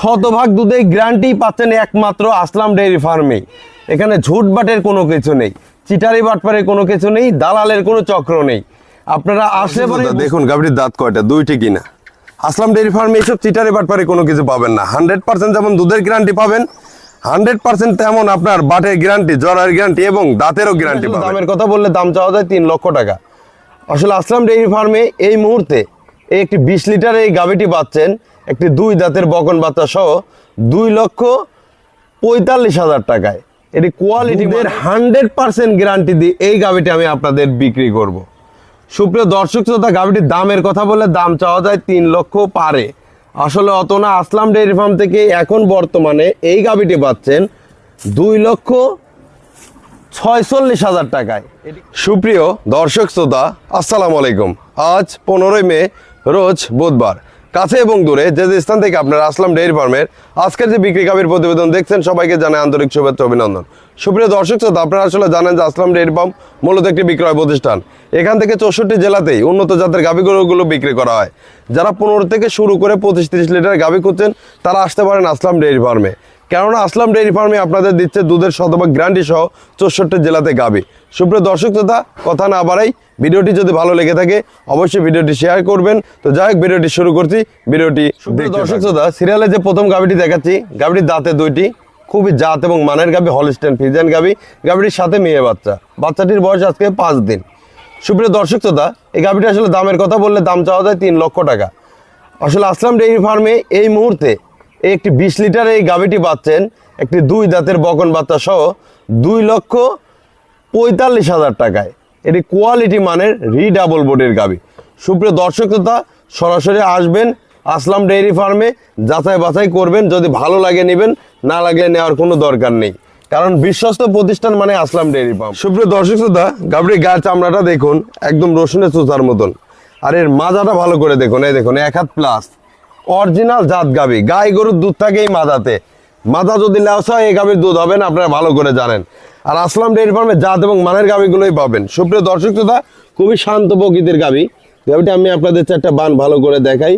শতভাগ দুধে গ্যারান্টি পাচ্ছেন একমাত্র আসলাম ডেইরি ফার্মে। এখানে ঝুটবাটের কোনো কিছু নেই চিটারি বাটপারের কোনো কিছু নেই দালালের কোনো চক্র নেই। আপনারা আসলে দেখুন গাভীর দাঁত কয়টা? দুইটি কিনা? আসলাম ডেইরি ফার্মে এইসব চিটারি বাটপারে কোনো কিছু পাবেন না। হান্ড্রেড পার্সেন্ট যেমন দুধের গ্যারান্টি পাবেন হান্ড্রেড পার্সেন্ট তেমন আপনার বাটের গ্যারান্টি জরার গ্যারান্টি এবং দাঁতেরও গ্যারান্টি দামের কথা বললে দাম চাওয়া যায় তিন লক্ষ টাকা। আসলে আসলাম ডেইরি ফার্মে এই মুহূর্তে এই একটি বিশ লিটার এই গাভীটি পাচ্ছেন একটি দুই দাঁতের বকন বাচ্চা সহ দুই লক্ষ পঁয়তাল্লিশ হাজার টাকায়। এটি কোয়ালিটি হান্ড্রেড পার্সেন্ট গ্যারান্টি দিয়ে এই গাভীটি আমি আপনাদের বিক্রি করব। সুপ্রিয় দর্শক শ্রোতা গাভীটির দামের কথা বলে দাম চাওয়া যায় তিন লক্ষ পারে। আসলে অত না আসলাম ডেইরি ফার্ম থেকে এখন বর্তমানে এই গাভীটি পাচ্ছেন দুই লক্ষ ছয়চল্লিশ হাজার টাকায়। সুপ্রিয় দর্শক শ্রোতা আসসালামু আলাইকুম। আজ পনেরোই মে রোজ বুধবার, কাছে এবং দূরে যে যে স্থান থেকে আপনারা আসলাম ডেইরি ফার্মের, আজকের যে বিক্রি কাবির প্রতিবেদন দেখছেন, সবাইকে জানাই আন্তরিক শুভেচ্ছা অভিনন্দন। সুপ্রিয় দর্শক, শ্রোতা, আপনারা আসলে জানেন যে আসলাম ডেইরি ফার্ম মূলত একটি বিক্রয় প্রতিষ্ঠান। এখান থেকে চৌষট্টি জেলাতেই উন্নত জাতের গাভীগুলোগুলো বিক্রি করা হয়। যারা পনেরো থেকে শুরু করে পঁচিশ তিরিশ লিটার গাভী খুঁজছেন, তারা আসতে পারেন আসলাম ডেইরি ফার্মে। কেননা আসলাম ডেইরি ফার্মে আপনাদের দিচ্ছে দুধের শতভাগ গ্যারান্টি সহ চৌষট্টি জেলাতে গাবি সুপ্রিয় দর্শক শ্রোতা কথা না বাড়াই ভিডিওটি যদি ভালো লেগে থাকে অবশ্যই ভিডিওটি শেয়ার করবেন। তো যাই হোক ভিডিওটি শুরু করছি ভিডিওটি দর্শক শ্রোতা সিরিয়ালে যে প্রথম গাবিটি দেখাচ্ছি গাবিটির দাঁতে দুইটি খুবই জাত এবং মানের গাবি হলিস্টেন ফিজিয়ান গাবি। গাবিটির সাথে মেয়ে বাচ্চা। বাচ্চাটির বয়স আজকে পাঁচ দিন। সুপ্রিয় দর্শক শ্রোতা এই গাবিটি আসলে দামের কথা বললে দাম চাওয়া যায় তিন লক্ষ টাকা। আসলে আসলাম ডেইরি ফার্মে এই মুহূর্তে এই একটি বিশ লিটার এই গাভীটি পাচ্ছেন একটি দুই দাঁতের বকন বাচ্চা সহ দুই লক্ষ পঁয়তাল্লিশ হাজার টাকায়। এটি কোয়ালিটি মানের রিডাবল বোর্ডের গাভী সুপ্রিয় দর্শক শ্রোতা, সরাসরি আসবেন আসলাম ডেইরি ফার্মে, যাচাই বাছাই করবেন, যদি ভালো লাগে নেবেন, না লাগলে নেওয়ার কোনো দরকার নেই। কারণ বিশ্বস্ত প্রতিষ্ঠান মানে আসলাম ডেইরি ফার্ম। সুপ্রিয় দর্শক শ্রোতা গাভীর গায়ের চামড়াটা দেখুন, একদম রসুনের চোচার মতন। আর এর মাজাটা ভালো করে দেখুন, এই দেখুন, এক হাত প্লাস অরিজিনাল জাত গাবি, গাই গরুর দুধ থাকে এই মাদাতে মাদা যদি লেওস এই গাভীর দুধ হবে না, আপনারা ভালো করে জানেন। আর আসলাম ডেয়ারি ফার্মে জাত এবং মানের গাভিগুলোই পাবেন। সুপ্রিয় দর্শক শ্রোতা, খুবই শান্ত প্রকৃতির গাভি। গাভিটা আমি আপনাদের চারটা বান ভালো করে দেখাই।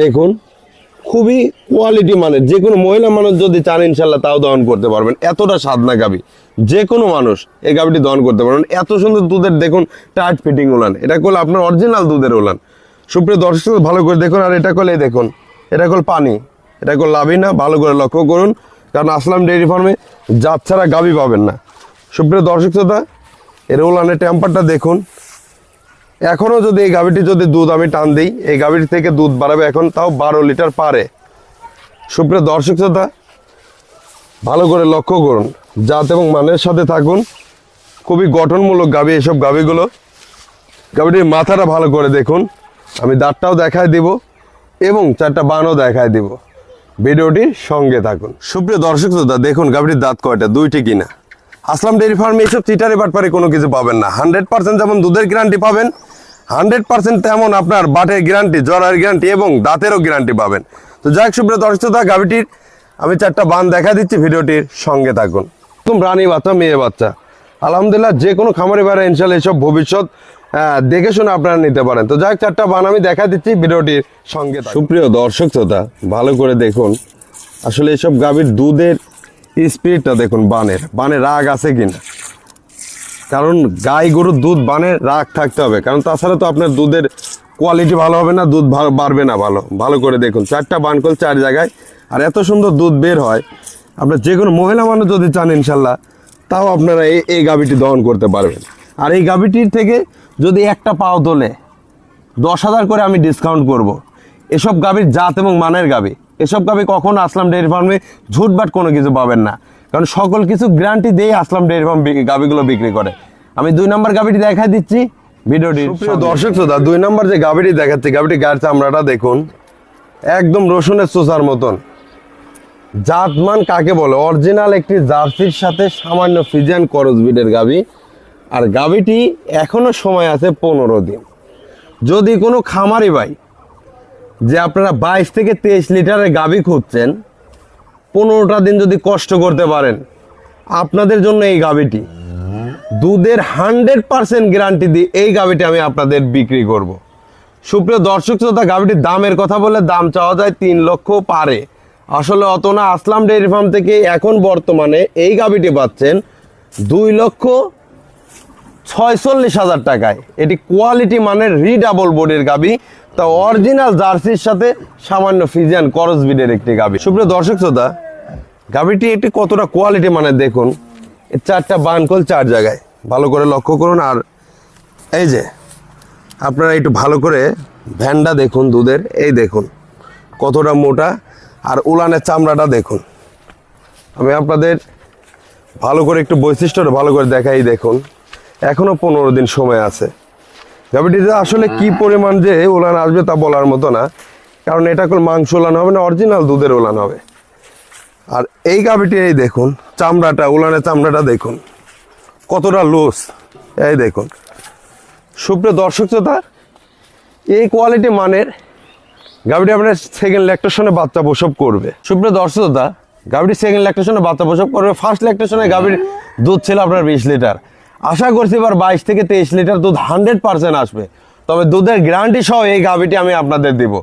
দেখুন, খুবই কোয়ালিটি মানের। যে কোনো মহিলা মানুষ যদি চান ইনশাল্লাহ তাও দহন করতে পারবেন। এতটা সাদনা গাবি যে কোনো মানুষ এই গাবিটি দহন করতে পারবেন। এত সুন্দর দুধের, দেখুন টাইট ফিটিং উলান। এটা করলে আপনার অরিজিনাল দুধের উলান। সুপ্রিয় দর্শক ভালো করে দেখুন। আর এটা করলে দেখুন, এটা কল পানি, এটা কল লাভই না ভালো করে লক্ষ্য করুন। কারণ আসলাম ডেয়ারি ফার্মে জাত ছাড়া গাবি পাবেন না। সুপ্রিয় দর্শক শ্রোতা, এর উলানের টেম্পারটা দেখুন। এখনও যদি এই গাভীটি যদি দুধ আমি টান দিই, এই গাভীটি থেকে দুধ বাড়াবে এখন তাও বারো লিটার পারে। সুপ্রিয় দর্শক শ্রোতা, ভালো করে লক্ষ্য করুন। জাত এবং মানের সাথে থাকুন। খুবই গঠনমূলক গাভী এসব গাভীগুলো গাভীটির মাথাটা ভালো করে দেখুন। আমি দাঁতটাও দেখায় দিব এবং চারটা বানও দেখায় দিব। ভিডিওটির সঙ্গে থাকুন। সুপ্রিয় দর্শক শ্রোতা, দেখুন গাভীটির দাঁত কয়টা, দুইটি কিনা। আসলাম ডেয়ারি ফার্মে, এইসব চিটারি বাটপারে কোনো কিছু পাবেন না। হান্ড্রেড পার্সেন্ট যেমন দুধের গ্যারান্টি পাবেন, হান্ড্রেড পার্সেন্ট তেমন আপনার বাটের গ্যারান্টি জরার গ্যারান্টি এবং দাঁতেরও গ্যারান্টি পাবেন। তো যাই হোক, সুপ্রিয় দর্শক শ্রোতা, গাভীটির আমি চারটা বান দেখা দিচ্ছি ভিডিওটির সঙ্গে থাকুন। একদম রানী বাচ্চা, মেয়ে বাচ্চা। আলহামদুলিল্লাহ, যে কোনো খামারে বেড়া ইনশাল্লাহ এইসব ভবিষ্যৎ দেখে শুনে আপনারা নিতে পারেন। তো যাই চারটা বান আমি দেখা দিচ্ছি ভিডিওটির সঙ্গে সুপ্রিয় দর্শক শ্রোতা, ভালো করে দেখুন। আসলে এসব গাভীর দুধের স্পিডটা দেখুন বানের। বানে রাগ আছে কিনা? কারণ গাই গরুর দুধ বানে রাগ থাকতে হবে। কারণ তাছাড়া তো আপনার দুধের কোয়ালিটি ভালো হবে না, দুধ বাড়বে না ভালো। ভালো করে দেখুন, চারটা বান বানকল চার জায়গায়। আর এত সুন্দর দুধ বের হয়, আপনার যে কোনো মহিলা মানুষ যদি চান ইনশাল্লাহ, তাও আপনারা এই এই গাভীটি দহন করতে পারবেন। আর এই গাভীটির থেকে যদি একটা পাও তোলে দশ হাজার করে আমি ডিসকাউন্ট করব। এসব গাভীর জাত এবং মানের গাভী। এসব গাভী কখন আসলাম ডেয়ারি ফার্মে ঝুটবাট কোনো কিছু পাবেন না। কারণ সকল কিছু গ্যারান্টি দিয়ে আসলাম ডেয়ারি ফার্ম গাভীগুলো বিক্রি করে। আমি দুই নম্বর গাভীটি দেখাই দিচ্ছি ভিডিওটি দর্শক শ্রোতা দুই নম্বর যে গাভীটি দেখাচ্ছি গাভীটি গায়ের চামড়াটা দেখুন একদম রসুনের চোষার মতন। জাতমান কাকে বলে? অরিজিনাল একটি জার্সির সাথে সামান্য ফিজিয়ান করজ বিডের গাভী। আর গাভীটি এখনও সময় আছে পনেরো দিন। যদি কোনো খামারি ভাই, যে আপনারা বাইশ থেকে তেইশ লিটারের গাভী খুঁজছেন, পনেরোটা দিন যদি কষ্ট করতে পারেন, আপনাদের জন্য এই গাভীটি। দুধের হান্ড্রেড পার্সেন্ট গ্যারান্টি দিয়ে এই গাভীটি আমি আপনাদের বিক্রি করব। সুপ্রিয় দর্শক শ্রোতা, গাভীটির দামের কথা বলে দাম চাওয়া যায় তিন লক্ষ পারে। আসলে অত না, আসলাম ডেয়ারি ফার্ম থেকে এখন বর্তমানে এই গাভীটি পাচ্ছেন দুই লক্ষ ছয়চল্লিশ হাজার টাকায়। এটি কোয়ালিটি মানের রিডাবল বোর্ডের গাবি। তা অরিজিনাল জার্সির সাথে সামান্য ফিজিয়ান করস বিডের একটি গাবি। সুপ্রিয় দর্শক শ্রোতা, গাবিটি একটি কতটা কোয়ালিটি মানের দেখুন। চারটা বানকল চার জায়গায়। ভালো করে লক্ষ্য করুন আর এই যে, আপনারা একটু ভালো করে ভ্যানটা দেখুন দুধের। এই দেখুন, কতটা মোটা আর উলানের চামড়াটা দেখুন। আমি আপনাদের ভালো করে একটু বৈশিষ্ট্যটা ভালো করে দেখাই দেখুন। এখনও পনেরো দিন সময় আছে। গাভিটিতে আসলে কি পরিমাণ যে ওলান আসবে তা বলার মতো না। কারণ এটা কোনো মাংস ওলান হবে না অরিজিনাল দুধের ওলান হবে। আর এই গাভিটি এই দেখুন চামড়াটা উলানের চামড়াটা দেখুন। কতটা লোস এই দেখুন। সুপ্রিয় দর্শক শ্রোতা এই কোয়ালিটি মানের গাভিটি আপনার সেকেন্ড ল্যাকটেশনে বাচ্চা প্রসব করবে। সুপ্রিয় দর্শক শ্রোতা গাভিটি সেকেন্ড ল্যাকটেশনে বাচ্চা প্রসব করবে। ফার্স্ট ল্যাকটেশনে গাভির দুধ ছিল আপনার বিশ লিটার। আশা করছি এবার বাইশ থেকে তেইশ লিটার দুধ হান্ড্রেড পার্সেন্ট আসবে। তবে দুধের গ্যারান্টি সহ এই গাভিটি আমি আপনাদের দিব।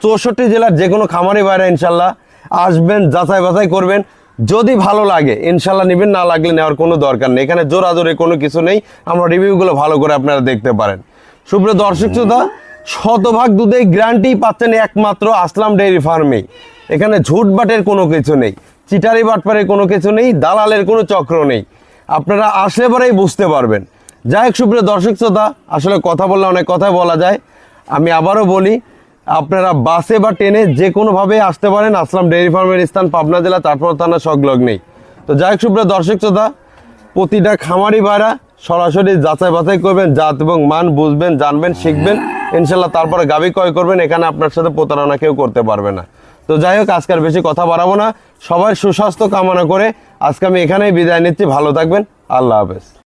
চৌষট্টি জেলার যে কোনো খামারি বাইরে ইনশাল্লাহ আসবেন, যাচাই বাছাই করবেন। যদি ভালো লাগে, ইনশাল্লাহ নেবেন, না লাগলে নেওয়ার কোনো দরকার নেই। এখানে জোরাজোরে কোনো কিছু নেই। আমরা রিভিউগুলো ভালো করে আপনারা দেখতে পারেন। সুপ্রিয় দর্শক শ্রোতা, শতভাগ দুধে গ্যারান্টি পাচ্ছেন একমাত্র আসলাম ডেইরি ফার্মেই এখানে ঝুট বাটের কোনো কিছু নেই। চিটারি বাটপারের কোনো কিছু নেই। দালালের কোনো চক্র নেই। আপনারা আসলে পরেই বুঝতে পারবেন। যাই হোক, সুপ্রিয় দর্শক শ্রোতা, আসলে কথা বললে অনেক কথাই বলা যায়। আমি আবারও বলি, আপনারা বাসে বা ট্রেনে যে কোনোভাবে আসতে পারেন। আসলাম ডেইরি ফার্মের স্থান, পাবনা জেলা চারপর থানা সংলগ্নেই তো যাই হোক, সুপ্রিয় দর্শক শ্রোতা, প্রতিটা খামারি ভাড়া সরাসরি যাচাই বাছাই করবেন, জাত এবং মান বুঝবেন, জানবেন, শিখবেন। ইনশাল্লাহ তারপরে গাবি ক্রয় করবেন, এখানে আপনার সাথে প্রতারণা কেউ করতে পারবে না। তো যাই হোক, আজকে আর বেশি কথা বাড়াবো না। সবার সুস্বাস্থ্য কামনা করে আজকে আমি এখানেই বিদায় নিচ্ছি ভালো থাকবেন আল্লাহ হাফেজ।